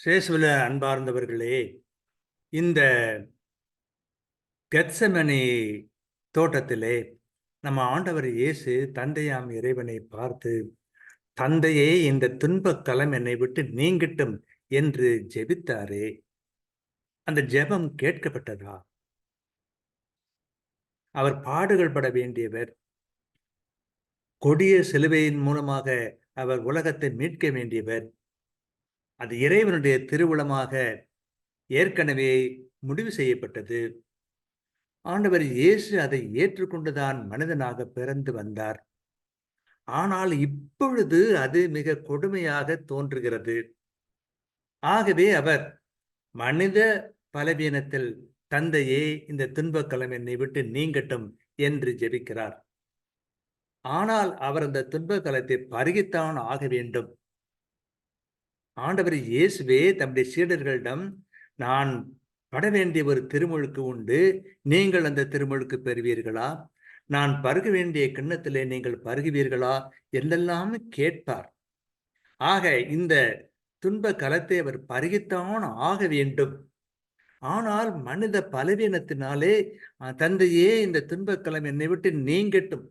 சேசுவில அன்பார்ந்தவர்களே இந்த கெத்சமனி தோட்டத்திலே நம்ம ஆண்டவர் இயேசு தந்தையாம் இறைவனை பார்த்து தந்தையே இந்த துன்பக் களம் என்னை விட்டு நீங்கட்டும் என்று ஜெபித்தாரே. அந்த ஜெபம் கேட்கப்பட்டதா? அவர் பாடுகள் பட வேண்டியவர். கொடிய சிலுவையின் மூலமாக அவர் உலகத்தை மீட்க வேண்டியவர். அது இறைவனுடைய திருவுளமாக ஏற்கனவே முடிவு செய்யப்பட்டது. ஆண்டவர் இயேசு அதை ஏற்றுக்கொண்டுதான் மனிதனாக பிறந்து வந்தார். ஆனால் இப்பொழுது அது மிக கொடுமையாக தோன்றுகிறது. ஆகவே அவர் மனித பலவீனத்தில் தந்தையே இந்த துன்பக்கலம் என்னை விட்டு நீங்கட்டும் என்று ஜெபிக்கிறார். ஆனால் அவர் அந்த துன்பக்கலத்தை பருகித்தான் ஆக வேண்டும். ஆண்டவர் இயேசுவே தம்முடைய சீடர்களிடம் நான் பட வேண்டிய ஒரு திருமுழுக்கு உண்டு. நீங்கள் அந்த திருமுழுக்கு பெறுவீர்களா? நான் பருக வேண்டிய கிண்ணத்திலே நீங்கள் பருகுவீர்களா? என்றெல்லாம் கேட்பார். ஆக இந்த துன்ப கலத்தை அவர் பருகித்தான் ஆக வேண்டும். ஆனால் மனித பலவீனத்தினாலே தந்தையே இந்த துன்பக்கலம் என்னை விட்டு நீங்கட்டும்.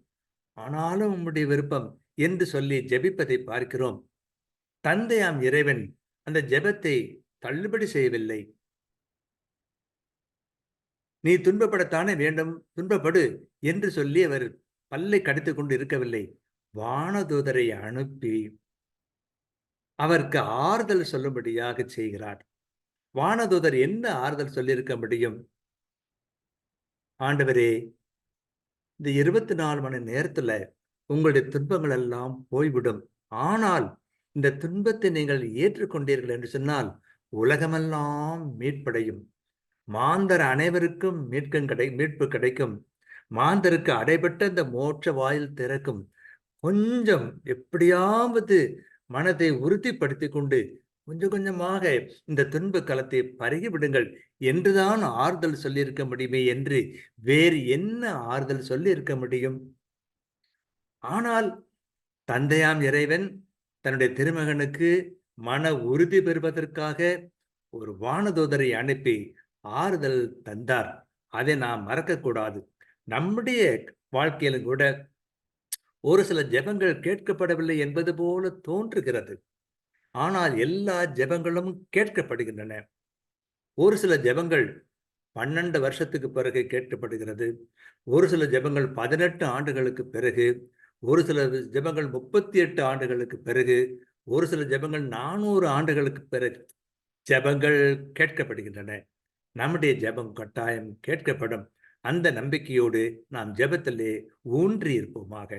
ஆனாலும் உம்முடைய விருப்பம் என்று சொல்லி ஜபிப்பதை பார்க்கிறோம். தந்தையாம் இறைவன் அந்த ஜெபத்தை தள்ளுபடி செய்யவில்லை. நீ துன்பப்படத்தானே வேண்டும் துன்பப்படு என்று சொல்லி அவர் பல்லை கடித்துக் கொண்டு இருக்கவில்லை. வானதூதரை அனுப்பி அவருக்கு ஆறுதல் சொல்லும்படியாக செய்கிறார். வானதூதர் என்ன ஆறுதல் சொல்லியிருக்க முடியும்? ஆண்டவரே இந்த இருபத்தி நாலு மணி நேரத்துல உங்களுடைய துன்பங்கள் எல்லாம் போய்விடும். ஆனால் இந்த துன்பத்தை நீங்கள் ஏற்றுக்கொண்டீர்கள் என்று சொன்னால் உலகமெல்லாம் மீட்படையும். மாந்தர் அனைவருக்கும் மீட்கும் கிடை மீட்பு கிடைக்கும். மாந்தருக்கு அடைபட்ட இந்த மோட்ச வாயில் திறக்கும். கொஞ்சம் எப்படியாவது மனதை உறுதிப்படுத்தி கொண்டு கொஞ்சம் கொஞ்சமாக இந்த துன்ப களத்தை பருகிவிடுங்கள் என்றுதான் ஆறுதல் சொல்லியிருக்க முடியுமே என்று வேறு என்ன ஆறுதல் சொல்லியிருக்க முடியும்? ஆனால் தந்தையாம் இறைவன் தன்னுடைய திருமகனுக்கு மன உறுதி பெறுவதற்காக ஒரு வானதூதரை அனுப்பி ஆறுதல் தந்தார். அதை நாம் மறக்கக்கூடாது. நம்முடைய வாழ்க்கையிலும் கூட ஒரு சில ஜெபங்கள் கேட்கப்படவில்லை என்பது போல தோன்றுகிறது. ஆனால் எல்லா ஜெபங்களும் கேட்கப்படுகின்றன. ஒரு சில ஜெபங்கள் பன்னெண்டு வருஷத்துக்கு பிறகு கேட்கப்படுகிறது. ஒரு சில ஜெபங்கள் பதினெட்டு ஆண்டுகளுக்கு பிறகு ஒரு சில ஜெபங்கள் முப்பத்தி எட்டு ஆண்டுகளுக்கு பிறகு ஒரு சில ஜெபங்கள் நானூறு ஆண்டுகளுக்கு பிறகு ஜெபங்கள் கேட்கப்படுகின்றன. நம்முடைய ஜெபம் கட்டாயம் கேட்கப்படும். அந்த நம்பிக்கையோடு நாம் ஜெபத்திலே ஊன்றி இருப்போமாக